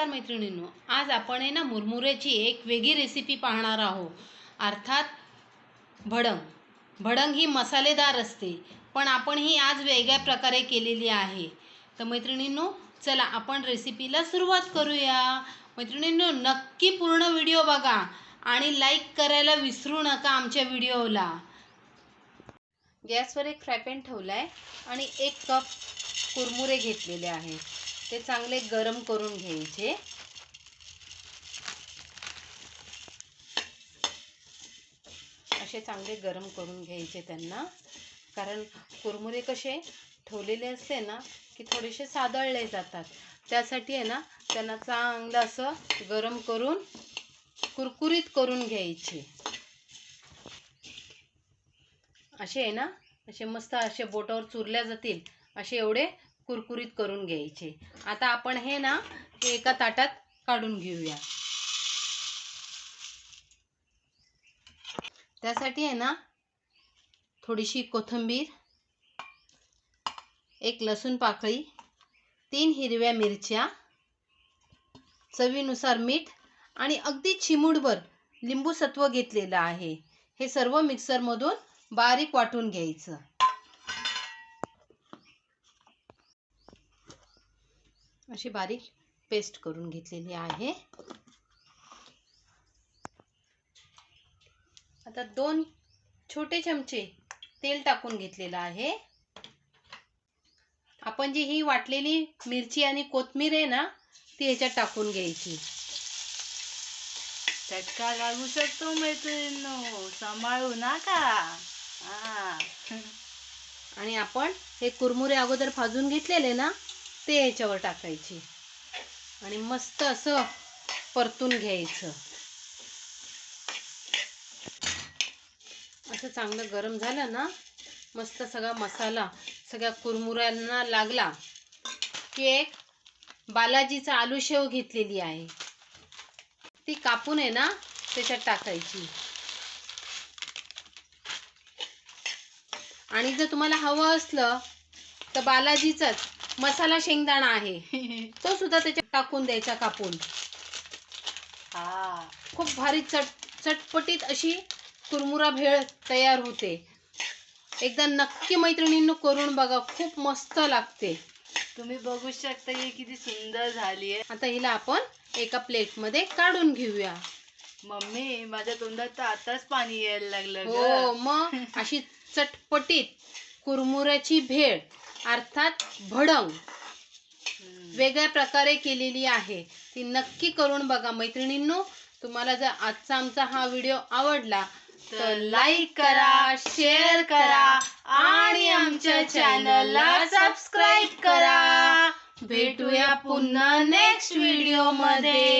नमस्कार मैत्रिणींनो आज आपण आहे ना मुरमुऱ्याची एक वेगळी रेसिपी पाहणार आहोत. अर्थात भडंग. भडंग ही मसालेदार असते पण आपण ही आज वेगळ्या प्रकारे केलेली आहे. तर मैत्रिणींनो चला आपण रेसिपीला सुरुवात करूया. मैत्रिणींनो नक्की पूर्ण व्हिडिओ बघा आणि लाईक करायला विसरू नका आमच्या व्हिडिओला. गॅसवर एक फ्रायपॅन ठेवला आहे आणि एक कप कुरमुरे घेतलेले आहे ते चांगले गरम करून घ्यायचे. असे चांगले गरम करून घ्यायचे त्यांना. कारण कुरमुरे कसे ठेवलेले असते ना की थोडेसे सादळले जातात. त्यासाठी आहे ना त्यांना चांगलं असं गरम करून कुरकुरीत करून घ्यायचे. असे आहे ना असे मस्त असे बोटावर चुरल्या जातील असे एवढे कुरकुरीत करून घ्यायचे. आता आपण हे ना एका ताटात काढून घेऊया. त्यासाठी आहे ना थोडीशी कोथिंबीर एक लसूण पाकळी तीन हिरव्या मिरच्या चवीनुसार मीठ आणि अगदी चिमूटभर लिंबू सत्व घेतलेलं आहे. हे सर्व मिक्सरमधून बारीक वाटून घ्यायचं. अशी बारीक पेस्ट करून घेतलेली आहे. आता दोन छोटे चमचे तेल टाकून घेतलेलं आहे. आपण जी ही वाटलेली मिरची आणि कोथमीर आहे ना ती ह्याच्यात टाकून घ्यायची. चटका लागू शकतो मैत्रिणींनो. सांभाळू नका. आणि आपण हे कुरमुरे अगोदर भाजून घेतलेले ना ते ह्याच्यावर टाकायची. आणि मस्त असं परतून घ्यायचं. असं चांगलं गरम झालं ना मस्त सगळा मसाला सगळ्या कुरमुऱ्यांना लागला की एक बालाजीचा आलू शेव घेतलेली आहे. ती कापून आहे ना त्याच्यात टाकायची. आणि जर तुम्हाला हवं असलं तर बालाजीचाच मसाला शेंगदाणा आहे. तो सुद्धा त्याच्यात टाकून द्यायचा कापून. हा. खूप भारी चट चटपटीत अशी कुरमुरा भेळ तयार होते. एकदा नक्की मैत्रिणींनो करून बघा खूप मस्त लागते. तुम्ही बघू शकता ही किती सुंदर झाली आहे. आता हिला आपण एका प्लेटमध्ये काढून घेऊया. मम्मी माझ्या तोंडात तर आताच पाणी यायला लागलं हो मग अशी चटपटीत कुरमुऱ्याची भेळ अर्थात भडंग. वेगळ्या प्रकारे केलेली आहे. ती नक्की करून बघा मैत्रिणींनो. तुम्हाला जर आजचा आमचा हा व्हिडिओ आवडला तर लाईक करा शेअर करा आणि आमच्या चॅनलला सबस्क्राईब करा. भेटूया पुन्हा नेक्स्ट व्हिडिओमध्ये.